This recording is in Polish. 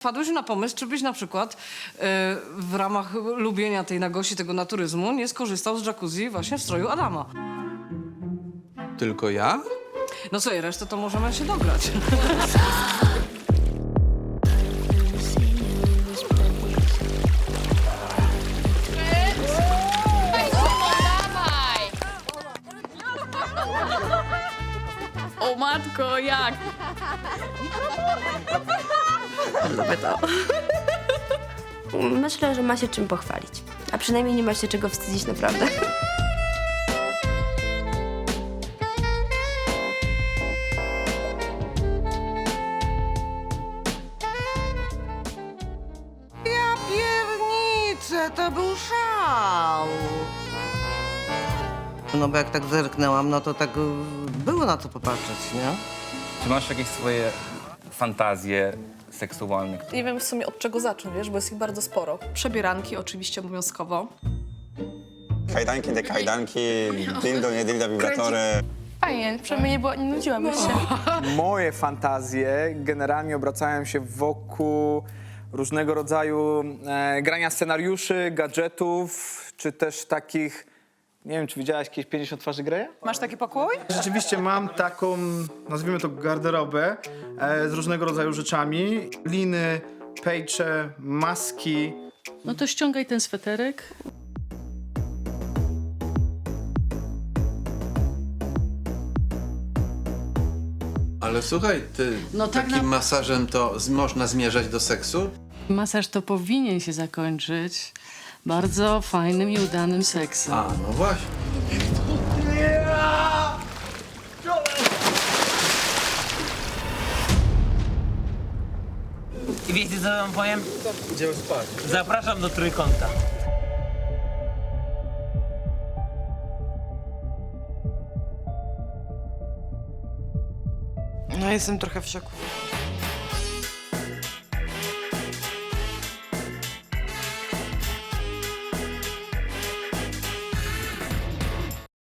Wpadłeś na pomysł, czy byś na przykład e, w ramach lubienia tej nagości, tego naturyzmu nie skorzystał z jacuzzi właśnie w stroju Adama? Tylko ja? No co i resztę to możemy się dograć. O matko, jak? Myślę, że ma się czym pochwalić. A przynajmniej nie ma się czego wstydzić naprawdę. Ja pierniczę, to był szał. No bo jak tak zerknęłam, no to tak y, było na co popatrzeć, nie? Czy masz jakieś swoje fantazje seksualne? Nie wiem w sumie od czego zacząć, wiesz, bo jest ich bardzo sporo. Przebieranki oczywiście obowiązkowo. Kajdanki, de kajdanki, dildo, nie dildo, wibratory. Fajnie, przynajmniej nie, było, nie nudziłabyś się. Moje fantazje generalnie obracają się wokół różnego rodzaju e, grania scenariuszy, gadżetów, czy też takich, nie wiem, czy widziałaś kiedyś 50 twarzy Greya? Masz taki pokój? Rzeczywiście mam taką, nazwijmy to garderobę e, z różnego rodzaju rzeczami. Liny, pejcze, maski. No to ściągaj ten sweterek. Ale słuchaj, ty No tak takim na- masażem to z, można zmierzać do seksu? Masaż to powinien się zakończyć bardzo fajnym i udanym seksem. A, no właśnie. I wiecie co wam powiem? Gdzie spać? Zapraszam do trójkąta. No jestem trochę w szoku.